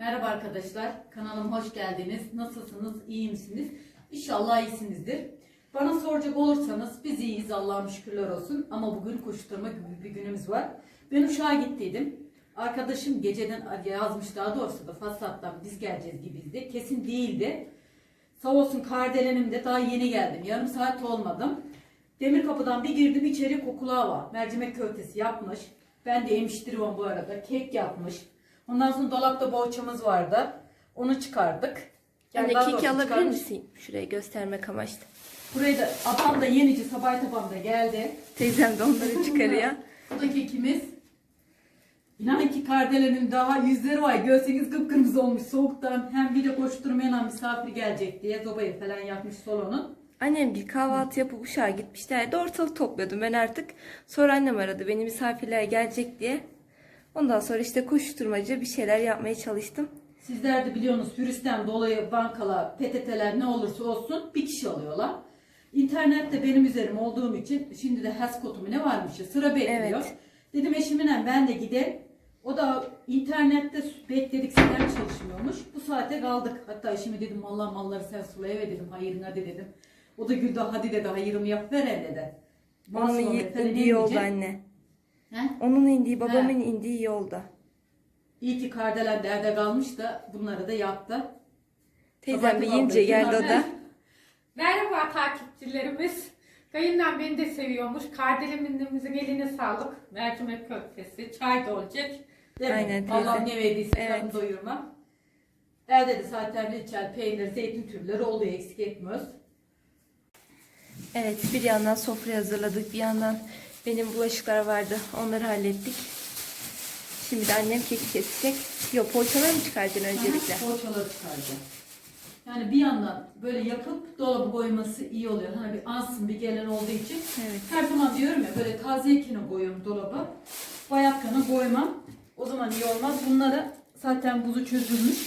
Merhaba arkadaşlar, kanalıma hoş geldiniz. Nasılsınız, iyi misiniz? İnşallah iyisinizdir. Bana soracak olursanız biz iyiyiz, Allah'a şükürler olsun. Ama bugün koşturma gibi bir günümüz var. Ben Uşak'a gittiydim. Arkadaşım geceden yazmış daha doğrusu da Fasat'tan biz geleceğiz gibiydi. Kesin değildi. Sağ olsun kardelenim de daha yeni geldim. Yarım saat olmadım. Demir kapıdan bir girdim içeri kokulu hava. Mercimek köftesi yapmış. Ben de emiştiriyorum bu arada. Kek yapmış. Ondan sonra dolapta boğaçamız vardı. Onu çıkardık. Anne daha keki alabilir çıkarmış. misin? Şuraya göstermek amaçlı. Buraya da abam da yenici sabah tabağımda geldi. Teyzem de onları çıkarıyor. Bu da kekimiz. İnanın ki kardelenin daha yüzleri var. Göğsünüz kıpkırmızı olmuş soğuktan. Hem bir de koşturmayan misafir gelecek diye zobayı falan yakmış salonun. Annem bir kahvaltı yapıp uşağa gitmişlerdi. Ortalık topluyordum ben artık. Sonra annem aradı beni misafirler gelecek diye. Ondan sonra işte koşturmacı bir şeyler yapmaya çalıştım. Sizler de biliyorsunuz virüsten dolayı bankalar, PTT'ler ne olursa olsun bir kişi alıyorlar. İnternette benim üzerim olduğum için şimdi de HES kodumu ne varmış ya sıra bekliyor. Evet. Dedim eşimle ben de gidelim. O da internette bekledik sistem çalışmıyormuş. Bu saate kaldık. Hatta eşime dedim Allah malları sen sulaya ver dedim. Hayırına de dedim. O da güldü hadi dedi hayırımı yap ver hele dedi. Nasıl iyi- demeyecek. anne. He? Onun indiği babamın indiği yolda. İyi ki kardelen derde kalmış da bunları da yaptı. Teyzem Sabah bir yiyince geldi o da. Merhaba takipçilerimiz. Kayınlam beni de seviyormuş. Kardelimizin eline sağlık. Mercimek köftesi, çay da olacak. Değil mi? Aynen teyze. Allah ne verdiyse Evet. karnı doyurma. Evde de zaten reçel, peynir, zeytin türleri oluyor eksik etmiyoruz. Evet bir yandan sofra hazırladık bir yandan benim bulaşıklar vardı onları hallettik. Şimdi de annem keki kesecek. Yok poğaçaları mı çıkaracaksın öncelikle? Aha, Poğaçaları çıkaracağım. Yani bir yandan böyle yapıp dolabı koyması iyi oluyor. Hani bir ansın bir gelen olduğu için. Evet. Her zaman diyorum ya böyle tazeyken koyuyorum dolaba. Bayatkanı koymam. O zaman iyi olmaz. Bunları zaten buzu çözülmüş.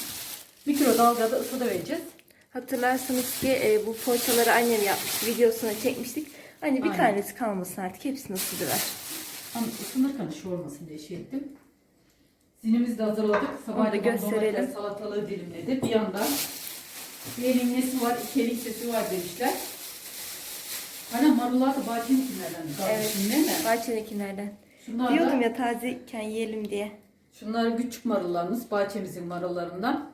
Mikrodalgada ısıtıvereceğiz. Hatırlarsanız ki e, bu poğaçaları annem yapmış. Videosunu çekmiştik. Hani bir Aynen. tanesi kalmasın artık. Hepsini ısıtıver. Ama ısınırken şey olmasın diye şey ettim. Zinimizi de hazırladık. Sabah da gösterelim. domates salatalığı dilimledi. Bir yandan yeğenin nesi var, iki sesi var demişler. Hani marullar da bahçeninkilerden Evet. değil mi? Bahçedekilerden. Şunlar Diyordum da, ya tazeyken yiyelim diye. şunlar küçük marullarımız, bahçemizin marullarından.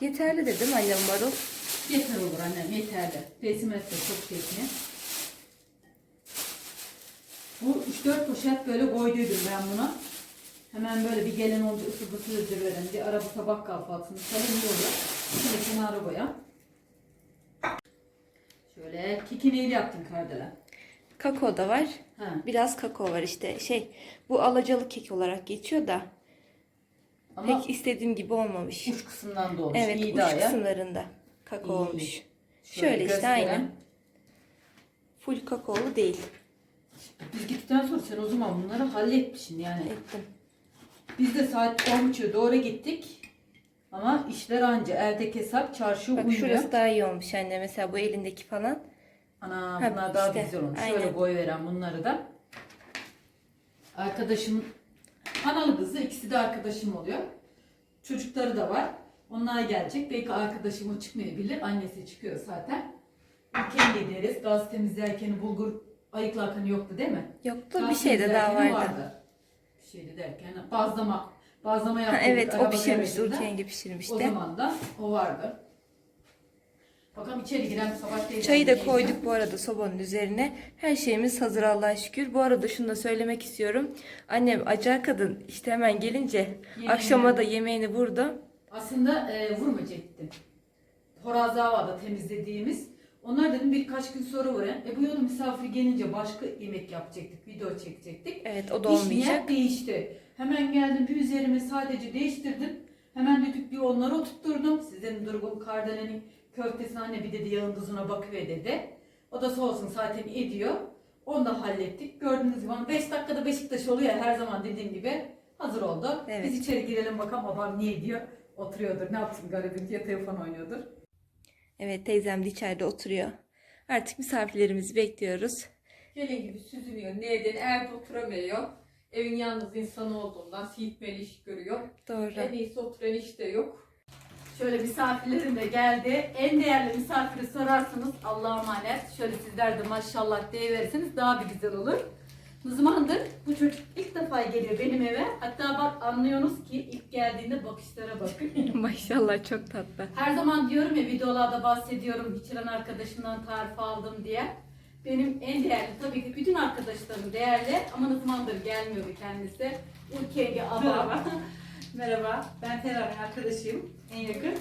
Yeterli dedim annem marul. Yeter olur annem, yeterli. Pesimet de çok çekmiyor. Bu 3-4 poşet böyle koyduydum ben buna. Hemen böyle bir gelen olunca ısı bısı verin. Bir araba sabah kahvaltısını olur. Şöyle kenara koyalım. Şöyle kekini yaptım kardelen. Kakao da var. Ha. Biraz kakao var işte. Şey bu alacalı kek olarak geçiyor da. Ama Pek istediğim gibi olmamış. uç kısımdan da olmuş. Evet iyi uç kısımlarında kakao İyi. olmuş. Şöyle Şöyle, işte göstereyim. aynı. Full kakaolu değil. Biz gittikten sonra sen o zaman bunları halletmişsin yani. Ettim. Biz de saat 10.30'a doğru gittik. Ama işler anca evde hesap çarşı Bak uymuyor. şurası daha iyi olmuş anne. Mesela bu elindeki falan. Ana Ha, bunlar daha işte, güzel olmuş. aynen. Şöyle boy veren bunları da. Arkadaşım analı kızı ikisi de arkadaşım oluyor. Çocukları da var. Onlar gelecek. Belki arkadaşım o çıkmayabilir. Annesi çıkıyor zaten. Ülken gideriz. Gaz temizlerken bulgur ayıklarken yoktu değil mi? Yoktu Gaz bir şey de daha temizlerken vardı. Bir şey de derken bazlama. Bazlama yaptık. evet o pişirmişti. Urke yenge O pişirmişti. zaman da o vardı. Bakalım içeri giren sabah değil. Çayı da koyduk bu arada sobanın üzerine. Her şeyimiz hazır Allah'a şükür. Bu arada şunu da söylemek istiyorum. Annem acar kadın işte hemen gelince Yemeğini akşama da yemeğini vurdu. Aslında e, vurmayacaktım. Horazlar vardı temizlediğimiz. Onlar dedim birkaç gün sonra vurun. E bu yolu misafir gelince başka yemek yapacaktık. Video çekecektik. Evet o da İş olmayacak. niyet değişti. Hemen geldim bir üzerime sadece değiştirdim. Hemen düdüklüğü onları oturtturdum. Sizin durgun kardelenin köftesini anne bir dedi yağın tuzuna bakıver dedi. O da sağ olsun zaten ediyor. Onu da hallettik. Gördüğünüz gibi 5 dakikada Beşiktaş oluyor her zaman dediğim gibi. Hazır oldu. Evet. Biz içeri girelim bakalım babam ne ediyor. Oturuyordur. Ne yapsın garibim diye telefon oynuyordur. Evet teyzem de içeride oturuyor. Artık misafirlerimizi bekliyoruz. Gelin gibi süzülüyor. Neden? Evde oturamıyor. Evin yalnız insanı olduğundan siitmeli iş görüyor. En Doğru. iyisi oturan iş de yok. Şöyle misafirlerim de geldi. En değerli misafiri sorarsanız Allah'a emanet. Şöyle sizler de maşallah deyiverirseniz daha bir güzel olur. Ne zamandır bu çocuk ilk defa geliyor benim eve. Hatta bak anlıyorsunuz ki ilk geldiğinde bakışlara bakın. Maşallah çok tatlı. Her zaman diyorum ya videolarda bahsediyorum Hiçiren arkadaşımdan tarif aldım diye. Benim en değerli tabii ki bütün arkadaşlarım değerli ama ne zamandır gelmiyordu kendisi. Ülkeye abla. Merhaba. Merhaba. Ben Ferah'ın arkadaşıyım. En yakın.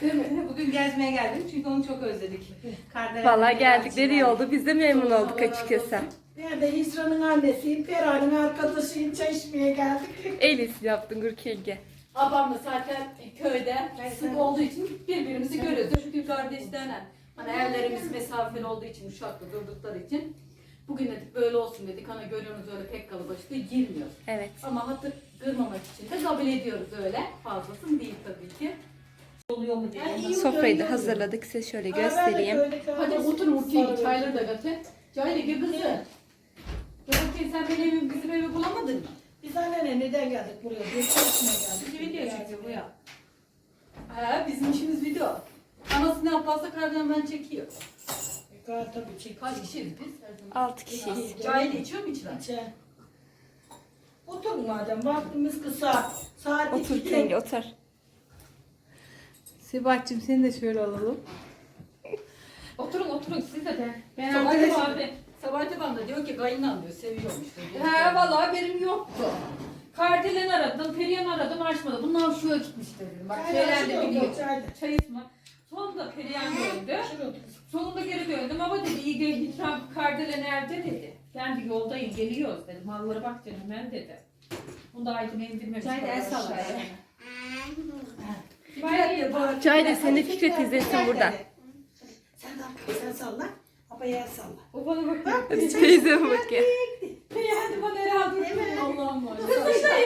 Değil mi? Bugün gezmeye geldim çünkü onu çok özledik. Kardelen Vallahi geldikleri iyi oldu. Biz de memnun olduk açıkçası. Ben de Hicran'ın annesiyim, Ferhan'ın arkadaşıyım. Çay içmeye geldik. El iyisi yaptın Gürkenge. Ablam da zaten köyde sık olduğu için birbirimizi görüyoruz. Çünkü kardeşlerle hani evlerimiz mesafeli olduğu için Uşak'ta durdukları için bugün dedik böyle olsun dedik. Hani görüyorsunuz öyle pek kalabalıkta girmiyoruz. Evet. Ama hatır kırmamak için de kabul ediyoruz öyle. Fazlasını değil tabii ki. oluyor mu diye. İyi Sofrayı da hazırladık. Size şöyle göstereyim. Hadi oturun Sonra çayları da götür. Çaylı gel kızı. Urkiye sen benim evim bizim evi bulamadın mı? Biz annene neden geldik buraya? Bir çay içmeye geldik. Video çekiyor bu ya. He bizim işimiz video. Anası ne yaparsa kardan ben çekiyor. E, Gayet tabii çek. Kaç kişiyiz biz? her zaman? 6 kişiyiz. Cahil içiyor mu içiler? İçe. Otur madem vaktimiz kısa. Saat Otur iki. Kenge otur. Sibah'cığım seni de şöyle alalım. Oturun oturun siz de de. Ben Sabah arkadaşım abi. Sabahattin bana da diyor ki kayınlan diyor seviyormuş diyor. He vallahi haberim yoktu. Kardelen aradım, Perihan aradım, açmadı. Bunlar şuraya gitmiş dedim. Bak Çaylar şeyler de şurada, biliyor. Çay ısma. Sonunda Perihan döndü. Sonunda geri döndüm ama dedi iyi gel git Kardelen nerede dedi. Ben de yoldayım geliyoruz dedim. Mallara bak dedim ben dedi. Bunda aydın indirmemiş. Çay da el bana salla. aşağıya. Hayır, Cahide sen de Fikret izlesin burada. Sen de sen salla. Babaya salla. O bana bakıyor. Teyzeme bakıyor. Hadi bana herhalde Allah'ım var.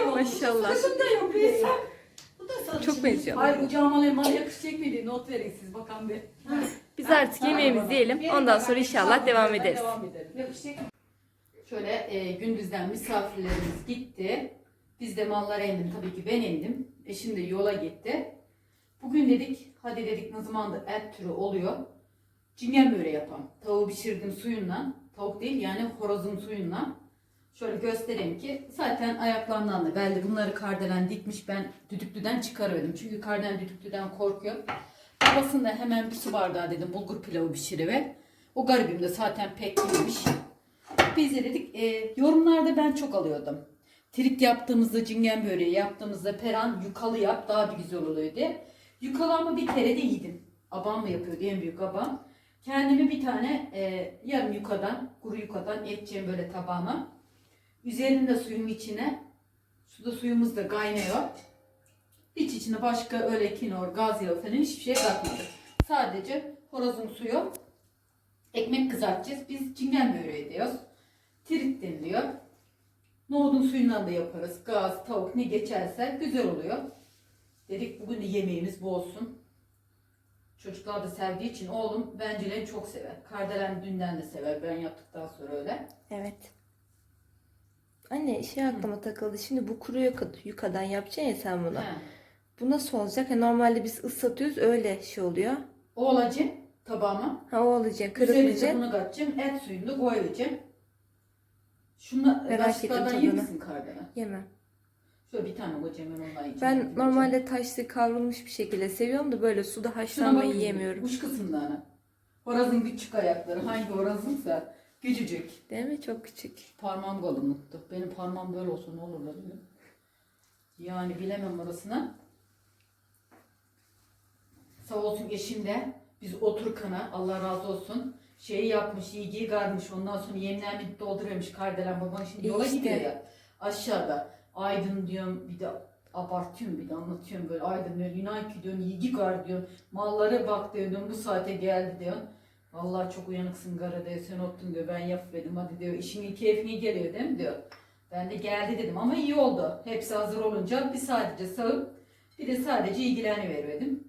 Maşallah. Kızım da yok Veysel. Bu da sana Çok şimdi- benziyor. Hayır bu camalı bana yakışacak mıydı? Not verin siz bakan bir. Biz artık yemeğimizi yiyelim. Ondan sonra inşallah devam ederiz. Devam edelim. Yakışacak. Şöyle e, gündüzden misafirlerimiz gitti. Biz de mallara indim. Tabii ki ben indim. Eşim de yola gitti. Bugün dedik hadi dedik ne zamandır et türü oluyor. Cingen böreği yapalım. Tavuğu pişirdim suyunla. Tavuk değil yani horozun suyunla. Şöyle göstereyim ki zaten ayaklarından da belli bunları kardelen dikmiş ben düdüklüden çıkarıyordum. Çünkü kardelen düdüklüden korkuyor. Babasında hemen bir su bardağı dedim bulgur pilavı pişiriver. O garibim de zaten pek yemiş. Biz de dedik e, yorumlarda ben çok alıyordum. Trit yaptığımızda cingen böreği yaptığımızda peran yukalı yap daha bir güzel oluyor diye. Yukalı ama bir kere de yedim. Abam mı yapıyordu en büyük abam. Kendime bir tane e, yarım yukadan, kuru yukadan edeceğim böyle tabağıma. Üzerinde suyun içine, suda suyumuz da kaynıyor. Hiç içine başka öyle kinor, gaz yağı falan hiçbir şey katmadık. Sadece horozun suyu, ekmek kızartacağız. Biz cingen böreği diyoruz. Trit deniliyor. Nohudun suyundan da yaparız. Gaz, tavuk ne geçerse güzel oluyor. Dedik bugün de yemeğimiz bu olsun. Çocuklar da sevdiği için oğlum bencelen çok sever. Kardelen dünden de sever ben yaptıktan sonra öyle. Evet. Anne şey aklıma takıldı. Şimdi bu kuru yuka, yukadan yapacaksın ya sen bunu. He. Bu nasıl olacak? Ha, normalde biz ıslatıyoruz öyle şey oluyor. O olacak tabağıma. Ha o olacak. Üzerine Kırılmayacak. bunu katacağım. Et suyunu da koyacağım. Şunu Merak başlıklardan ettim yer tadını. misin kardelen? Yemem. Şöyle bir tane ben ondan yiyeceğim. Ben normalde taşlı kavrulmuş bir şekilde seviyorum da böyle suda haşlanmayı bakın, yiyemiyorum. Uç kısımlarına. Horozun küçük ayakları. Hangi horozunsa küçücük. Değil mi? Çok küçük. Parmağım kalınlıktı. Benim parmağım böyle olsa ne olur lan bilmiyorum. Yani bilemem orasını. Sağ olsun eşim de biz oturkana Allah razı olsun şeyi yapmış, ilgiyi garmış ondan sonra yemlerini dolduruyormuş kardelen baban şimdi yola İşte. gidiyor ya aşağıda aydın diyorum bir de abartıyorum bir de anlatıyorum böyle aydın diyor inan ki diyorsun ilgi gar diyorsun mallara bak diyorsun bu saate geldi diyorsun Vallahi çok uyanıksın gara diyor sen ottun diyor ben yapıverdim hadi diyor işinin keyfine geliyor değil mi diyor. Ben de geldi dedim ama iyi oldu. Hepsi hazır olunca bir sadece sağıp bir de sadece ilgileniverdim.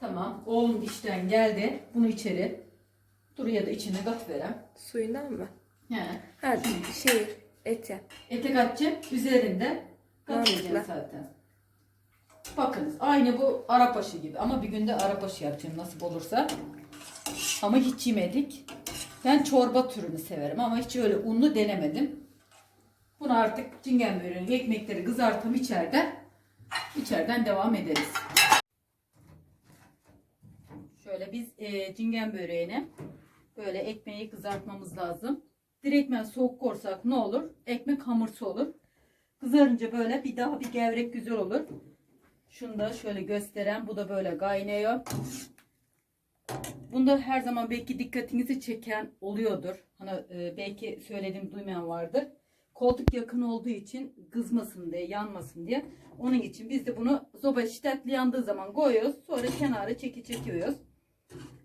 Tamam oğlum işten geldi bunu içeri dur ya da içine kat verem. Suyundan mı? He. Ha şey Eti. Ete katacağım. Üzerinde katacağım Mantıklı. zaten. Bakınız aynı bu Arap aşı gibi. Ama bir günde Arap aşı yapacağım nasip olursa. Ama hiç yemedik. Ben çorba türünü severim ama hiç öyle unlu denemedim. Bunu artık cingen böreğini, ekmekleri kızartım içeride. İçeriden devam ederiz. Şöyle biz e, cingen böreğini böyle ekmeği kızartmamız lazım. Direktmen soğuk korsak ne olur? Ekmek hamursu olur. Kızarınca böyle bir daha bir gevrek güzel olur. Şunu da şöyle gösteren bu da böyle kaynıyor. Bunda her zaman belki dikkatinizi çeken oluyordur. Hani e, belki söylediğim duymayan vardır. Koltuk yakın olduğu için kızmasın diye, yanmasın diye. Onun için biz de bunu soba şiddetli yandığı zaman koyuyoruz. Sonra kenara çeki çekiyoruz.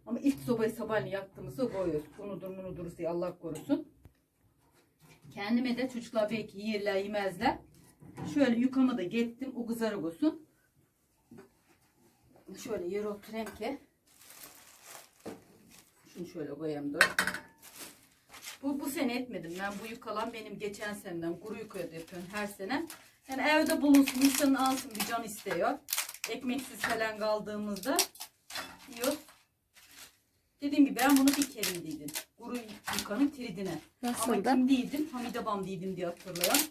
Ama ilk sobayı sabahleyin yaktığımızda koyuyoruz. Unudur munudur diye Allah korusun. Kendime de çocuklar belki yerler yemezler. Şöyle yukama da gittim. O kızarık olsun. Şöyle yere oturayım ki. Şunu şöyle koyayım dur. Bu, bu sene etmedim ben. Bu yukalan benim geçen seneden kuru yuka yapıyorum her sene. Yani evde bulunsun, insanın alsın bir can istiyor. Ekmeksiz falan kaldığımızda yiyor. Dediğim gibi ben bunu bir kere yediydim. Kuru yukanın tridine. Nasıl Ama da? kim değildim? Hamide Bam değildim diye hatırlıyorum.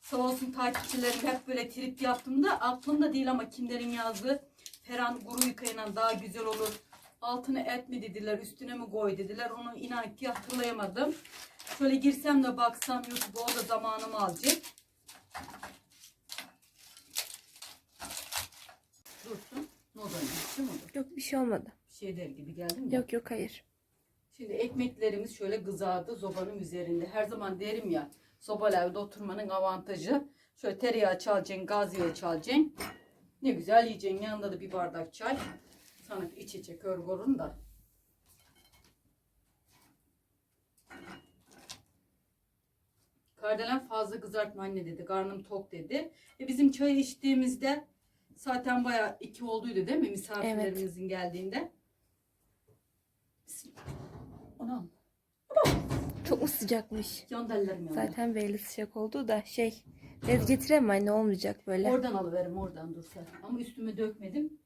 Sağ olsun takipçilerim hep böyle trip yaptığımda aklımda değil ama kimlerin yazdığı Ferhan kuru yıkayla daha güzel olur. Altına et mi dediler, üstüne mi koy dediler. Onu inan ki hatırlayamadım. Şöyle girsem de baksam YouTube'a o da zamanımı alacak. Dursun. Ne oldu? Yok bir şey olmadı. Bir şey der gibi geldi mi? Yok yok hayır. Şimdi ekmeklerimiz şöyle kızardı sobanın üzerinde. Her zaman derim ya sobalı evde oturmanın avantajı. Şöyle tereyağı çalacaksın, gaz yağı çalacaksın. Ne güzel yiyeceksin. Yanında da bir bardak çay. Sana iç içe kör gorun da. Kardelen fazla kızartma anne dedi. Karnım tok dedi. E bizim çayı içtiğimizde zaten bayağı iki olduydu değil mi? Misafirlerimizin geldiğinde. Anam. Çok mu sıcakmış? Yandı. Zaten belli sıcak oldu da şey. Bez getiremem anne olmayacak böyle. Oradan alıverim oradan dur sen. Ama üstüme dökmedim.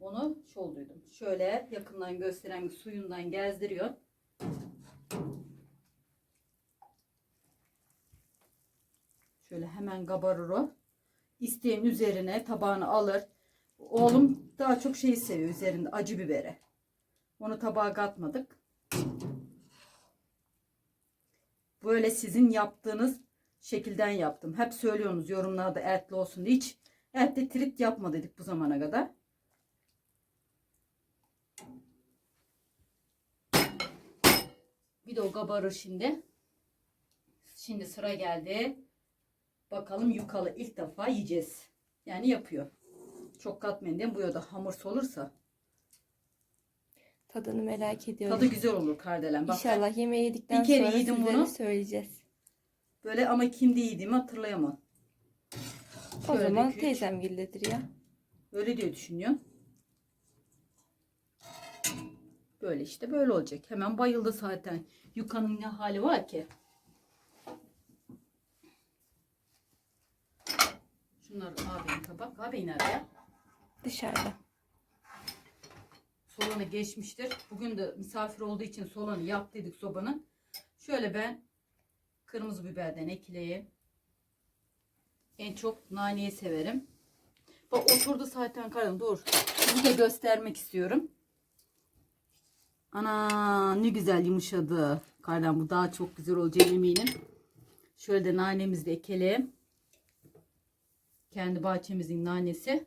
Onu şolduydum. Şöyle yakından gösteren suyundan gezdiriyor. Şöyle hemen kabarır o. İsteyen üzerine tabağını alır. Oğlum daha çok şeyi seviyor üzerinde acı biberi. Onu tabağa katmadık. Böyle sizin yaptığınız şekilden yaptım. Hep söylüyorsunuz yorumlarda etli olsun diye. Hiç etli trit yapma dedik bu zamana kadar. Bir de o kabarır şimdi. Şimdi sıra geldi. Bakalım yukalı ilk defa yiyeceğiz. Yani yapıyor. Çok katmayın değil mi? Bu yoda hamur olursa. Tadını merak ediyorum. Tadı güzel olur kardelen. Bak İnşallah yemeği yedikten bir kere sonra yedim sizlere bunu. söyleyeceğiz. böyle ama kimde yediğimi hatırlayamam. O Şöyle zaman teyzem gildedir ya. Öyle diye düşünüyorum. Böyle işte böyle olacak. Hemen bayıldı zaten. Yukanın ne hali var ki? Şunlar ağabeyin tabak. Ağabeyin nerede ya? Dışarıda. Solanı geçmiştir. Bugün de misafir olduğu için solanı yap dedik sobanın. Şöyle ben kırmızı biberden ekleyeyim. En çok naneyi severim. Bak oturdu zaten karım dur. Bunu da göstermek istiyorum. Ana ne güzel yumuşadı. Kardan bu daha çok güzel olacak eminim. Şöyle de nanemizi de ekelim. Kendi bahçemizin nanesi.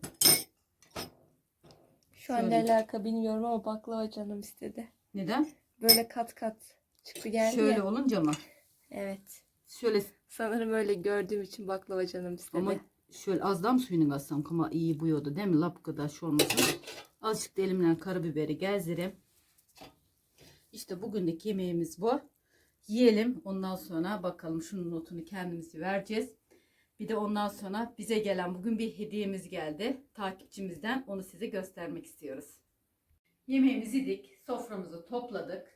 Şu an Şöyle. ne alaka bilmiyorum ama baklava canım istedi. Neden? Böyle kat kat çıktı geldi Şöyle ya. olunca mı? Evet. Şöyle Sanırım öyle gördüğüm için baklava canım istedi. Ama şöyle az daha mı suyunu katsam ama iyi buyodu değil mi? Lap bu kadar şey olmasın. Azıcık da elimden karabiberi gezdireyim. İşte bugünkü yemeğimiz bu. Yiyelim. Ondan sonra bakalım şunun notunu kendimizi vereceğiz. Bir de ondan sonra bize gelen bugün bir hediyemiz geldi. Takipçimizden. Onu size göstermek istiyoruz. Yemeğimizi yedik. Soframızı topladık.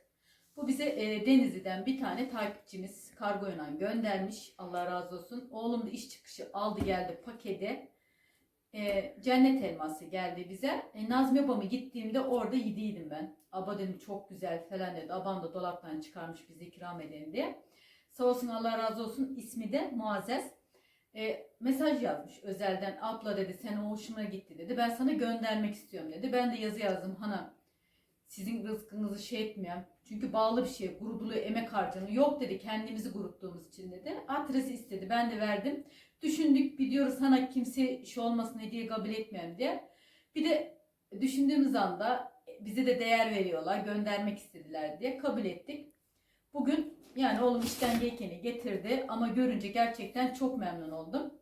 Bu bize e, Denizli'den bir tane takipçimiz kargoyla göndermiş. Allah razı olsun. Oğlum da iş çıkışı aldı geldi pakete. E, cennet elması geldi bize. E, Nazmi babamı gittiğimde orada yediydim ben. Aba dedim çok güzel falan dedi. Abam da dolaptan çıkarmış bize ikram edelim diye. Sağ olsun Allah razı olsun. İsmi de Muazzez. E, mesaj yazmış özelden. Abla dedi sen hoşuma gitti dedi. Ben sana göndermek istiyorum dedi. Ben de yazı yazdım. Hana sizin rızkınızı şey etmeyen çünkü bağlı bir şey guruduluyor emek harcanıyor yok dedi kendimizi guruttuğumuz için dedi adresi istedi ben de verdim düşündük bir diyoruz sana kimse şey olmasın hediye kabul etmeyen diye bir de düşündüğümüz anda bize de değer veriyorlar göndermek istediler diye kabul ettik bugün yani oğlum işten gelkeni getirdi ama görünce gerçekten çok memnun oldum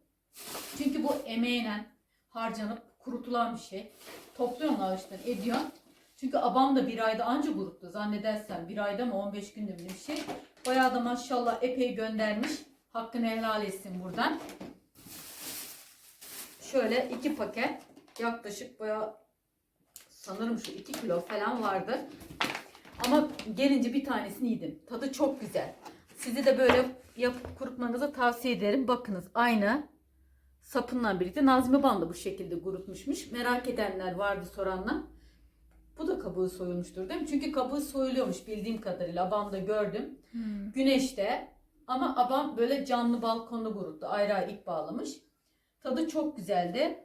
çünkü bu emeğine harcanıp kurutulan bir şey topluyorsun ağaçtan ediyorsun çünkü abam da bir ayda anca gruptu zannedersen. Bir ayda mı 15 günde bir şey. Bayağı da maşallah epey göndermiş. Hakkını helal etsin buradan. Şöyle iki paket. Yaklaşık bayağı sanırım şu 2 kilo falan vardı. Ama gelince bir tanesini yedim. Tadı çok güzel. Sizi de böyle yapıp kurutmanızı tavsiye ederim. Bakınız aynı sapınla birlikte Nazmi Ban da bu şekilde kurutmuşmuş. Merak edenler vardı soranlar. Bu da kabuğu soyulmuştur değil mi? Çünkü kabuğu soyuluyormuş bildiğim kadarıyla. Abamda gördüm. Güneşte. Ama abam böyle canlı balkonda kuruttu. Ayrı ayrı ip bağlamış. Tadı çok güzeldi.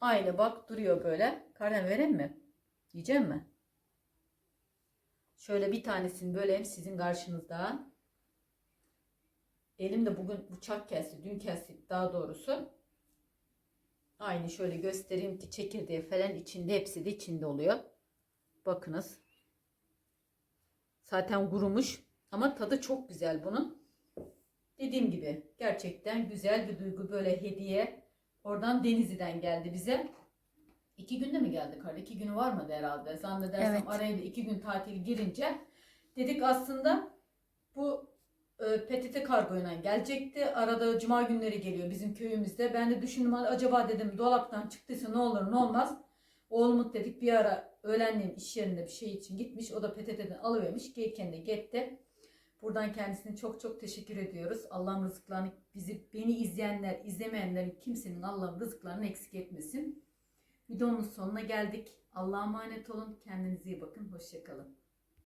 Aynı bak duruyor böyle. Karnem vereyim mi? Yiyecek mi? Şöyle bir tanesini böleyim sizin karşınızda. Elimde bugün bıçak kesti. Dün kestik daha doğrusu. Aynı şöyle göstereyim ki çekirdeği falan içinde hepsi de içinde oluyor. Bakınız. Zaten kurumuş ama tadı çok güzel bunun. Dediğim gibi gerçekten güzel bir duygu böyle hediye. Oradan Denizli'den geldi bize. İki günde mi geldi kar? İki günü var mı herhalde? Zannedersem Evet. araya da iki gün tatil girince dedik aslında bu e, PTT kargoyla gelecekti. Arada cuma günleri geliyor bizim köyümüzde. Ben de düşündüm acaba dedim dolaptan çıktıysa ne olur ne olmaz. Oğlumut dedik bir ara öğlenleyin iş yerinde bir şey için gitmiş. O da PTT'den alıvermiş. Gelirken de gitti. Buradan kendisine çok çok teşekkür ediyoruz. Allah'ın rızıklarını bizi beni izleyenler, izlemeyenlerin kimsenin Allah'ın rızıklarını eksik etmesin. Videonun sonuna geldik. Allah'a emanet olun. Kendinize iyi bakın. Hoşçakalın.